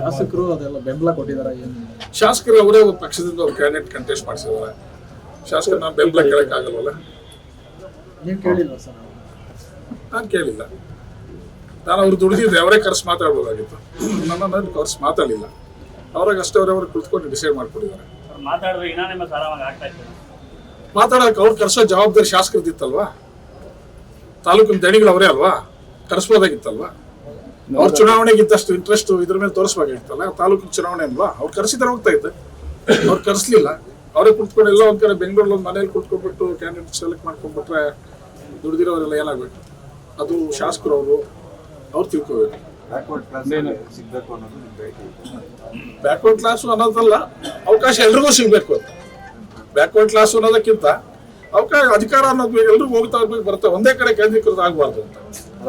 ಶಾಸಕರು ಅದೆಲ್ಲ ಬೆಂಬಲ ಕೊಟ್ಟಿದ್ದಾರೆ ಏನು ಶಾಸಕರು ಅವರೇ ಒಂದು ಪಕ್ಷದಿಂದ ಅವ್ರು ಕ್ಯಾಂಡಿಡೇಟ್ ಕಂಟೆಸ್ಟ್ ಮಾಡಿಸಿದ್ದಾರೆ. ಶಾಸಕರು ನಾನು ಬೆಂಬಲ ಕೇಳಕ್ಕಾಗಲ್ವಲ್ಲ? ನೀವು ಕೇಳಿಲ್ಲ ಸರ್ ನಾನು ಕೇಳಿಲ್ಲ. ನಾನು ಅವ್ರು ದುಡಿದಿದ್ದೆ ಅವರೇ ಕರೆಸಿ ಮಾತಾಡ್ಬೋದಾಗಿತ್ತು. ನನ್ನ ಕರೆಸಿ ಮಾತಾಡಲಿಲ್ಲ. ಅವ್ರಾಗ ಅಷ್ಟೇ ಅವರವ್ರು ಕುತ್ಕೊಂಡು ಡಿಸೈಡ್ ಮಾಡ್ಕೊಂಡಿದ್ದಾರೆ. ಅವ್ರು ಮಾತಾಡಿದ್ರೆ ಇನಾನಿಮಸ್ ಆರಾಮಾಗಿ ಆಗ್ತಾ ಇತ್ತು. ಮಾತಾಡೋಕೆ ಅವ್ರು ಕರ್ಸೋ ಜವಾಬ್ದಾರಿ ಶಾಸಕರದಿತ್ತಲ್ವಾ? ತಾಲೂಕಿನ ದಣಿಗಳು ಅವರೇ ಅಲ್ವಾ? ಕರೆಸ್ಬೋದಾಗಿತ್ತಲ್ವಾ? ಅವ್ರ ಚುನಾವಣೆಗೆ ಇದ್ದಷ್ಟು ಇಂಟ್ರೆಸ್ಟ್ ಇದ್ರ ಮೇಲೆ ತೋರಿಸ್ಬೇಕಾಗಿತ್ತಲ್ಲ ತಾಲೂಕಿನ ಚುನಾವಣೆ ಅಲ್ವಾ? ಅವ್ರು ಕರೆಸಿದ್ರೆ ಹೋಗ್ತಾ ಇತ್ತು. ಅವ್ರು ಕರೆಸ್ಲಿಲ್ಲ. ಅವರೇ ಕುತ್ಕೊಂಡು ಎಲ್ಲ ಒಂದ್ ಕಡೆ ಬೆಂಗಳೂರಲ್ಲಿ ಒಂದು ಮನೇಲಿ ಕುತ್ಕೊಂಡ್ಬಿಟ್ಟು ಕ್ಯಾಂಡಿಡೇಟ್ ಸೆಲೆಕ್ಟ್ ಮಾಡ್ಕೊಂಡ್ಬಿಟ್ರೆ ದುಡಿದಿರೋರೆಲ್ಲ ಏನಾಗ್ಬೇಕು? ಅದು ಶಾಸಕರು ಅವರು ಅವ್ರು ತಿಳ್ಕೋಬೇಕು ಬ್ಯಾಕ್ವರ್ಡ್ ಕ್ಲಾಸ್ ಸಿಗ್ಬೇಕು ಅನ್ನೋದು ನಿಮ್ ಬೇಡಿಕೆ ಇದೆ ಬ್ಯಾಕ್ವರ್ಡ್ ಕ್ಲಾಸು ಅನ್ನೋದಲ್ಲ ಅವಕಾಶ ಎಲ್ರಿಗೂ ಸಿಗ್ಬೇಕು ಅಂತ. ಬ್ಯಾಕ್ವರ್ಡ್ ಕ್ಲಾಸು ಅನ್ನೋದಕ್ಕಿಂತ ಅವಕಾಶ ಅಧಿಕಾರ ಅನ್ನೋದು ಎಲ್ರಿಗೂ ಹೋಗ್ತಾ ಇರ್ಬೇಕು ಬರುತ್ತೆ. ಒಂದೇ ಕಡೆ ಕೇಂದ್ರೀಕೃತ ಆಗಬಾರ್ದು ಅಂತ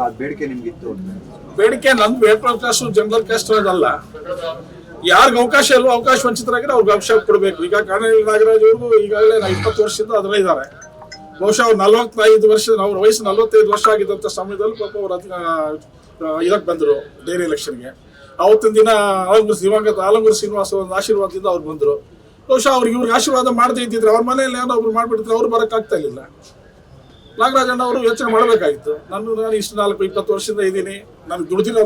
ಅದ್ ಬೇಡಿಕೆ ನಿಮ್ಗೆ ಇತ್ತು ಅಂತ. ಬೇಡಿಕೆ ನಂದು ಬ್ಯಾಕ್ವರ್ಡ್ ಕ್ಲಾಸು ಜನರಲ್ ಕ್ಯಾಸ್ಟ್ ಅದಲ್ಲ ಯಾರಿಗೆ ಅವಕಾಶ ಇಲ್ವೋ ಅವಕಾಶ ವಂಚಿತರಾಗಿರೋ ಅವ್ರಿಗೆ ಅವಕಾಶ ಕೊಡಬೇಕು. ಈಗ ಕಾನೂನು ನಾಗರಾಜ್ ಅವ್ರಿಗೂ ಈಗಾಗಲೇ ನಾ ಇಪ್ಪತ್ತು ವರ್ಷದಿಂದ ಅದರಲ್ಲೇ ಇದ್ದಾರೆ. ಬಹುಶಃ ಅವ್ರು ನಲ್ವತ್ತೈದು ವರ್ಷ ಅವ್ರ ವಯಸ್ಸು ನಲವತ್ತೈದು ವರ್ಷ ಆಗಿದ್ದಂಥ ಸಮಯದಲ್ಲಿ ಪಾಪ ಅವ್ರು ಇದಕ್ಕೆ ಬಂದರು ಡೈರಿ ಎಲೆಕ್ಷನ್ಗೆ ಅವತ್ತಿನ ದಿನ ಆಲಂಗೂರು ದಿವಂಗತ ಆಲಂಗೂರು ಶ್ರೀನಿವಾಸ ಒಂದು ಆಶೀರ್ವಾದದಿಂದ ಅವ್ರು ಬಂದರು. ಬಹುಶಃ ಅವ್ರಿಗೆ ಇವ್ರಿಗೆ ಆಶೀರ್ವಾದ ಮಾಡದೇ ಇದ್ದಿದ್ರೆ ಅವ್ರ ಮನೆಯಲ್ಲಿ ಏನೋ ಒಬ್ರು ಮಾಡ್ಬಿಟ್ಟಿದ್ರೆ ಅವ್ರು ಬರೋಕ್ಕಾಗ್ತಾ ಇರಲಿಲ್ಲ. ನಾಗರಾಜಣ್ಣ ಅವರು ಯೋಚನೆ ಮಾಡಬೇಕಾಗಿತ್ತು. ನಾನು ನಾನು ಇಷ್ಟು ನಾಲ್ಕು ಇಪ್ಪತ್ತು ವರ್ಷದಿಂದ ಇದ್ದೀನಿ. ನನಗೆ ದುಡ್ದಿಲ್ಲ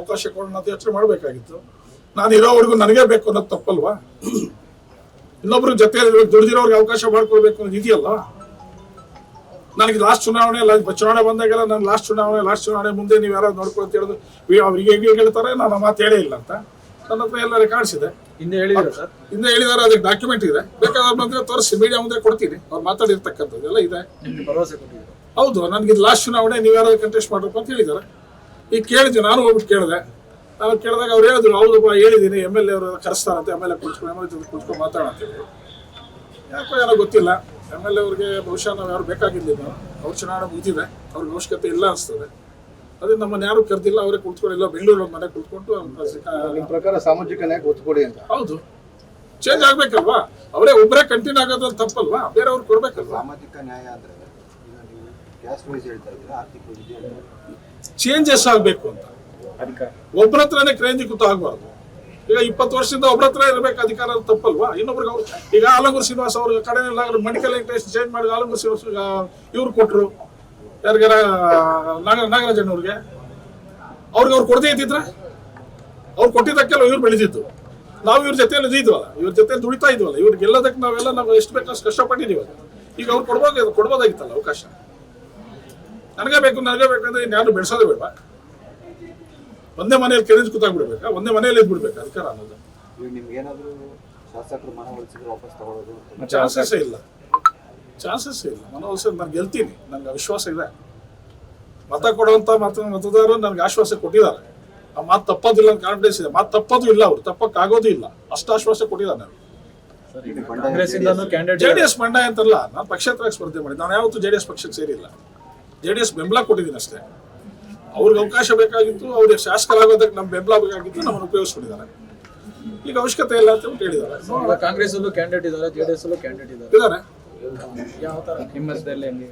ಅವಕಾಶ ಕೊಡೋಣ ಅಂತ ಯೋಚನೆ ಮಾಡಬೇಕಾಗಿತ್ತು. ನಾನು ಇರೋವರೆಗೂ ನನಗೇ ಬೇಕು ಅನ್ನೋದು ತಪ್ಪಲ್ವಾ? ಇನ್ನೊಬ್ರ ಜೊತೆ ದುಡಿದಿರೋರಿಗೆ ಅವಕಾಶ ಮಾಡ್ಕೊಳ್ಬೇಕು ಅನ್ನೋದು ಇದೆಯಲ್ಲ? ನನಗೆ ಲಾಸ್ಟ್ ಚುನಾವಣೆ ಚುನಾವಣೆ ಬಂದಾಗೆಲ್ಲ ನಾನು ಲಾಸ್ಟ್ ಚುನಾವಣೆ ಲಾಸ್ಟ್ ಚುನಾವಣೆ ಮುಂದೆ ನೀವು ಯಾರಾದ್ರು ನೋಡ್ಕೊಳ್ತೀರೋದು ಹೇಳಿದ್ರು ಅವ್ರಿಗೆ ಹೇಗೆ ಹೇಳ್ತಾರೆ, ನಾನು ಮಾತು ಹೇಳೇ ಇಲ್ಲ ಅಂತ. ನನ್ನ ಹತ್ರ ಎಲ್ಲ ಇದೆ. ಹಿಂದೆ ಹೇಳಿದ್ರು ಸರ್. ಹಿಂದೆ ಹೇಳಿದಾರೆ ಅದಕ್ಕೆ ಡಾಕ್ಯುಮೆಂಟ್ ಇದೆ. ಬೇಕಾದ್ರೆ ಬಂದ್ರೆ ತೋರಿಸಿ ಮೀಡಿಯಾ ಮುಂದೆ ಕೊಡ್ತೀನಿ. ಅವ್ರು ಮಾತಾಡಿರ್ತಕ್ಕಂಥದ್ದು ಎಲ್ಲ ಇದೆ. ಭರವಸೆ ಕೊಟ್ಟಿದ್ರು ಹೌದು ನನಗೆ ಇದು ಲಾಸ್ಟ್ ಚುನಾವಣೆ ನೀವು ಯಾರು ಕಂಟೆಸ್ಟ್ ಮಾಡ್ಬೇಕು ಅಂತ ಹೇಳಿದ್ದಾರೆ ಈಗ ಕೇಳಿದ್ವಿ ನಾನು ಹೋಗ್ಬಿಟ್ಟು ಕೇಳಿದೆ. ನಾನು ಕೇಳಿದಾಗ ಅವ್ರು ಹೇಳಿದ್ರು ಹೌದಪ್ಪ ಹೇಳಿದ್ದೀನಿ ಎಂ ಎಲ್ ಎ ಅವರು ಕರೆಸ್ತಾರಂತೆ ಎಂ ಎಲ್ ಎ ಕುಳಿಸ್ಕೊಂಡು ಎಂ ಎಲ್ ಎ ಜೊತೆ ಕುಳಿಸ್ಕೊಂಡು ಯಾಕೋ ಏನೋ ಗೊತ್ತಿಲ್ಲ. ಎಂ ಎಲ್ ಎ ಅವ್ರಿಗೆ ಬಹುಶಃ ನಾವು ಯಾರು ಬೇಕಾಗಿರ್ಲಿಲ್ಲ ಅವ್ರ ಚುನಾವಣೆ ಮುಗಿದಿದೆ. ಅವ್ರಿಗೆ ಅವಶ್ಯಕತೆ ಇಲ್ಲ ಅನಿಸ್ತದೆ. ಅದೇ ನಮ್ಮನ್ನ ಯಾರು ಕರೆದಿಲ್ಲ ಅವರೇ ಕುಳಿತುಕೊಂಡು ಇಲ್ಲ ಬೆಂಗಳೂರು ಮನೆ ಕುಳಿತುಕೊಂಡು ನಿಮ್ ಪ್ರಕಾರ ಸಾಮಾಜಿಕ ನ್ಯಾಯ ಒತ್ತು ಕೊಡಿ ಅಂತ? ಹೌದು. ಚೇಂಜ್ ಆಗ್ಬೇಕಲ್ವಾ? ಅವರೇ ಒಬ್ಬರೇ ಕಂಟಿನ್ಯೂ ಆಗೋದ್ರ ತಪ್ಪಲ್ವಾ? ಬೇರೆಯವ್ರು ಕೊಡ್ಬೇಕಲ್ವಾ? ಸಾಮಾಜಿಕ ನ್ಯಾಯ ಅಂದ್ರೆ ಈಗ ನೀವು ಕ್ಯಾಸ್ಟ್ ವೈಸ್ ಹೇಳ್ತಾ ಇದ್ದೀರಾ ಆರ್ಥಿಕ ವೈಸ್ ಹೇಳ್ತಾ ಚೇಂಜಸ್ ಆಗಬೇಕು ಅಂತ. ಒಬ್ಬರ ಹತ್ರನೇ ಕೇಂದ್ರೀಕೃತ ಆಗ್ಬಾರ್ದು. ಈಗ ಇಪ್ಪತ್ತು ವರ್ಷದಿಂದ ಒಬ್ಬರ ಹತ್ರ ಇರಬೇಕು ಅಧಿಕಾರ ತಪ್ಪಲ್ವಾ? ಇನ್ನೊಬ್ರಿಗೆ ಅವ್ರು ಈಗ ಆಲಂಗೂರು ಶ್ರೀನಿವಾಸ ಅವ್ರ ಕಡೆ ಮೆಡಿಕಲ್ ಟೆಸ್ಟ್ ಚೇಂಜ್ ಮಾಡಿ ಆಲಂಗೂರು ಶ್ರೀನಿವಾಸ ಇವ್ರು ಕೊಟ್ಟರು ಯಾರಿಗಾರ ನಾಗ ನಾಗರಾಜಣ್ಣವ್ರಿಗೆ? ಅವ್ರಿಗೆ ಅವ್ರು ಕೊಡದೇ ಇದ್ದಿದ್ರ? ಅವ್ರು ಕೊಟ್ಟಿದ್ದಕ್ಕೆಲ್ಲ ಇವ್ರು ಬೆಳೆದಿದ್ದು. ನಾವು ಇವ್ರ ಜೊತೆಯಲ್ಲಿ ಇದ್ವಲ್ಲ ಇವ್ರ ಜೊತೆ ದುಡಿತಾ ಇದ್ವಲ್ಲ ಇವ್ರಿಗೆ ಗೆಲ್ಲೋದಕ್ಕೆ ನಾವೆಲ್ಲ ನಾವು ಎಷ್ಟು ಬೇಕಷ್ಟು ಕಷ್ಟಪಟ್ಟಿದ್ದೀವಿ ಈಗ ಅವ್ರು ಕೊಡ್ಬೋದು ಕೊಡ್ಬೋದಾಗಿತ್ತಲ್ಲ ಅವಕಾಶ? ನನಗೆ ಬೇಕು ನನಗೆ ಬೇಕಂದ್ರೆ ಇನ್ಯಾರು ಬೆಳೆಸೋದೇ ಬೇಡ. ಒಂದೇ ಮನೆಯಲ್ಲಿ ಕೆರೆದು ಕೂತಾಗ್ಬಿಡ್ಬೇಕಾ? ಒಂದೇ ಮನೆಯಲ್ಲಿ ಇದ್ಬಿಡ್ಬೇಕು? ಅಧಿಕಾರ ಅನ್ನೋದು. ಶಾಸಕರು ಮನವೊಲಿಸಿದ್ರೆ ವಾಪಸ್ ತಗೊಳ್ಳೋದು ಅಂತ. ಚಾನ್ಸಸ್ ಇಲ್ಲ. ಚಾನ್ಸಸ್ ಇಲ್ಲ. ಮನವೊಲಿಸ ನಾನು ಗೆಲ್ತೀನಿ. ನನಗೆ ವಿಶ್ವಾಸ ಇದೆ. ಮತ ಕೊಡುವಂತ ಮತ ಮತದಾರರು ನನಗೆ ಆಶ್ವಾಸ ಕೊಟ್ಟಿದ್ದಾರೆ. ಆ ಮಾತು ತಪ್ಪೋದಿಲ್ಲ ಅಂತ ಕಾನ್ಫಿಡೆನ್ಸ್ ಇದೆ. ಮಾತು ತಪ್ಪೋದು ಇಲ್ಲ ಅವ್ರು. ತಪ್ಪಕ್ಕಾಗೋದು ಇಲ್ಲ. ಅಷ್ಟು ಆಶ್ವಾಸ ಕೊಟ್ಟಿದ್ದಾರೆ ನಾನು ಸರ್ ಎಸ್ ಮಂಡ ಅಂತಲ್ಲ ನಾನು ಪಕ್ಷೇತರಕ್ಕೆ ಸ್ಪರ್ಧೆ ಮಾಡಿ ನಾನು ಯಾವತ್ತೂ ಜೆ ಡಿ ಎಸ್ ಪಕ್ಷಕ್ಕೆ ಸೇರಿಲ್ಲ. ಜೆ ಡಿ ಎಸ್ ಬೆಂಬಲ ಕೊಟ್ಟಿದ್ದೀನಿ ಅಷ್ಟೇ. ಅವ್ರಿಗೆ ಅವಕಾಶ ಬೇಕಾಗಿತ್ತು ಅವ್ರಿಗೆ ಶಾಸಕರಾಗೋದಕ್ಕೆ ನಮ್ಮ ಬೆಂಬಲ ಬೇಕಾಗಿತ್ತು ನಮ್ಮನ್ನು ಉಪಯೋಗಿಸ್ಕೊಂಡಿದ್ದಾರೆ. ಈಗ ಅವಶ್ಯಕತೆ ಇಲ್ಲ ಅಂತ ಹೇಳಿದ್ದಾರೆ. ಕಾಂಗ್ರೆಸ್ ಅಲ್ಲೂ ಕ್ಯಾಂಡಿಡೇಟ್ ಇದಾರೆ ಜೆಡಿಎಸ್ ಅಲ್ಲೂ ಕ್ಯಾಂಡಿಡೇಟ್ ಇದ್ದಾರೆ. ಯಾವ ತರ ನಿಮ್ಮ ಹೆಸರಲ್ಲಿ ಹೆಂಗೆ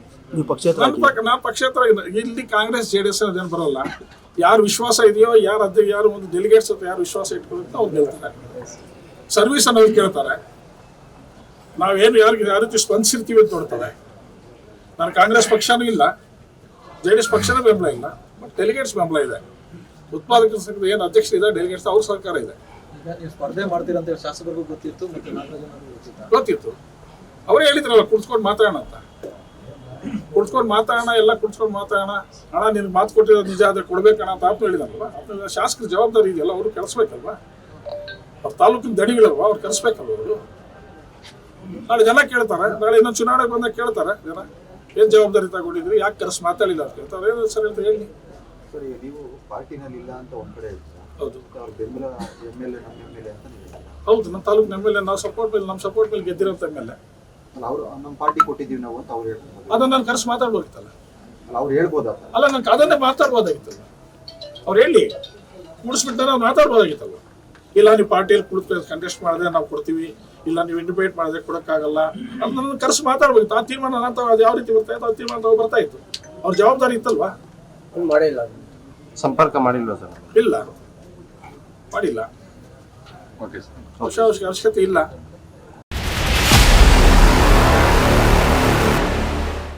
ನನ್ನ ನಾನು ಪಕ್ಷೇತರ ಇಲ್ಲ. ಇಲ್ಲಿ ಕಾಂಗ್ರೆಸ್ ಜೆ ಡಿ ಎಸ್ ಅದೇನು ಬರಲ್ಲ. ಯಾರು ವಿಶ್ವಾಸ ಇದೆಯೋ ಯಾರು ಅದೇ ಯಾರು ಒಂದು ಡೆಲಿಗೇಟ್ಸ್ ಅಂತ ಯಾರು ವಿಶ್ವಾಸ ಇಟ್ಕೊಳ್ತಾ ಅವ್ರು ಗೆಲ್ತಾರೆ ಸರ್ವಿಸ್ ಅನ್ನೋದು ಕೇಳ್ತಾರೆ. ನಾವೇನು ಯಾರಿಗೆ ಯಾವ ರೀತಿ ಸ್ಪಂದಿಸಿರ್ತೀವಿ ಅಂತ ನೋಡ್ತಾರೆ. ನಾನು ಕಾಂಗ್ರೆಸ್ ಪಕ್ಷನೂ ಇಲ್ಲ. ಜೆ ಡಿ ಎಸ್ ಪಕ್ಷನೂ ಬೆಂಬಲ ಇಲ್ಲ. ಬಟ್ ಡೆಲಿಗೇಟ್ಸ್ ಬೆಂಬಲ ಇದೆ. ಉತ್ಪಾದಕರ ಸಂಘದ ಏನು ಅಧ್ಯಕ್ಷ ಇದೆ ಡೆಲಿಗೇಟ್ಸ್ ಅವ್ರ ಸರ್ಕಾರ ಇದೆ. ನೀವು ಸ್ಪರ್ಧೆ ಮಾಡ್ತೀರಂತ ಅಂತ ಶಾಸಕರಿಗೂ ಗೊತ್ತಿತ್ತು ಮತ್ತೆ ನಾಗರಾಜನವ್ರಿಗೂ ಗೊತ್ತಿತ್ತ? ಗೊತ್ತಿತ್ತು. ಅವರೇ ಹೇಳಿದ್ರಲ್ಲ ಕುಡ್ಸ್ಕೊಂಡು ಮಾತಾಡೋಣ ಅಂತ. ಕುಡ್ಸ್ಕೊಂಡು ಮಾತಾಡೋಣ ಎಲ್ಲ ಕುಡ್ಸ್ಕೊಂಡು ಮಾತಾಡೋಣ. ಹಣ ನಿನ್ಗೆ ಮಾತು ಕೊಟ್ಟಿರೋದು ನಿಜ ಆದ್ರೆ ಕೊಡ್ಬೇಕಣ ಅಂತ ಆತು ಹೇಳಿದಾರಲ್ಲ ಶಾಸಕ ಶಾಸಕರ ಜವಾಬ್ದಾರಿ ಇದೆಯಲ್ಲ ಅವರು ಕೆಲ್ಸ್ಬೇಕಲ್ವಾ ಅವ್ರ ತಾಲೂಕಿನ ದಣಿಗಳಲ್ವಾ ಅವ್ರು ಕೆಲ್ಸ್ಬೇಕಲ್ವ ಅವರು? ನಾಳೆ ಜನ ಕೇಳ್ತಾರೆ ನಾಳೆ ಇನ್ನೊಂದು ಚುನಾವಣೆ ಬಂದಾಗ ಕೇಳ್ತಾರೆ ಜನ. ಏನ್ ಜವಾಬ್ದಾರಿ ತಗೊಂಡಿದ್ರಿ ಯಾಕೆ ಕರೆಸ್ ಮಾತಾಡಿಲ್ಲ ಅಂತ ಕೇಳ್ತಾರೆ. ಏನು ಸರ್ ಅಂತ ಹೇಳಿ. ಸರಿ ನೀವು ಪಾರ್ಟಿನಲ್ಲಿ ಇಲ್ಲ ಅಂತ ಒಂದ್ ಕಡೆ ಹೌದು. ಬೆಂಬಲ ಎಂ ಎಲ್ ಎ ನಮ್ಮ ಎಂ ಎಲ್ ಎ ಅಂತ ಹೇಳ್ತೀರಾ. ಹೌದು ನಮ್ಮ ತಾಲೂಕಿನ ಎಂ ಎಲ್ ಎ ನಾವು ಸಪೋರ್ಟ್ ಮೇಲೆ ನಮ್ಮ ಸಪೋರ್ಟ್ ಮೇಲೆ ಗೆದ್ದಿರೋ ಎಂ ಎಲ್ ಎ. ಅವ್ರು ನಮ್ಮ ಪಾರ್ಟಿ ಕೊಟ್ಟಿದ್ದೀವಿ ನಾವು ಅಂತ ಅವ್ರು ಹೇಳ್ತಾರೆ. ಅದನ್ನ ನಾನು ಕರೆಸಿ ಮಾತಾಡ್ಬೋದಿತ್ತಲ್ಲ ಅಲ್ಲ ಅವ್ರು ಹೇಳ್ಬೋದಾ ಸರ್ ಅಲ್ಲ ನನ್ಗೆ ಅದನ್ನೇ ಮಾತಾಡ್ಬೋದಾಗಿತ್ತಲ್ಲ ಅವ್ರು ಹೇಳಿ ಕೂಡಿಸ್ಬಿಟ್ಟು ನಾವು ಮಾತಾಡ್ಬೋದಾಗಿತ್ತಲ್ಲ. ಇಲ್ಲ ನೀವು ಪಾರ್ಟಿಯಲ್ಲಿ ಕುಳಿತು ಕಂಟೆಸ್ಟ್ ಮಾಡಿದ್ರೆ ನಾವು ಕೊಡ್ತೀವಿ ಇಲ್ಲ ನೀವು ಇಂಡಿಪೇಟ್ ಮಾಡಿದ್ರೆ ಕೊಡೋಕ್ಕಾಗಲ್ಲ. ಅಂತ ನನ್ನ ಕರೆಸಿ ಮಾತಾಡ್ಬೇಕಿತ್ತು ಆ ತೀರ್ಮಾನ ನಾನು ತಗೋ- ಅದು ಯಾವ ರೀತಿ ಬರ್ತಾ ಇತ್ತು ಆ ತೀರ್ಮಾನ ತಗೋ ಬರ್ತಾ ಇತ್ತು. ಅವ್ರ ಜವಾಬ್ದಾರಿ ಇತ್ತಲ್ವಾ? ಮಾಡಿಲ್ಲ ಸಂಪರ್ಕ ಮಾಡಿಲ್ವಾ ಸರ್? ಇಲ್ಲ. ಮಾಡಿಲ್ಲ. ಓಕೆ ಸರ್ ಅವಶ್ಯ ಅವಶ್ಯಕತೆ ಇಲ್ಲ.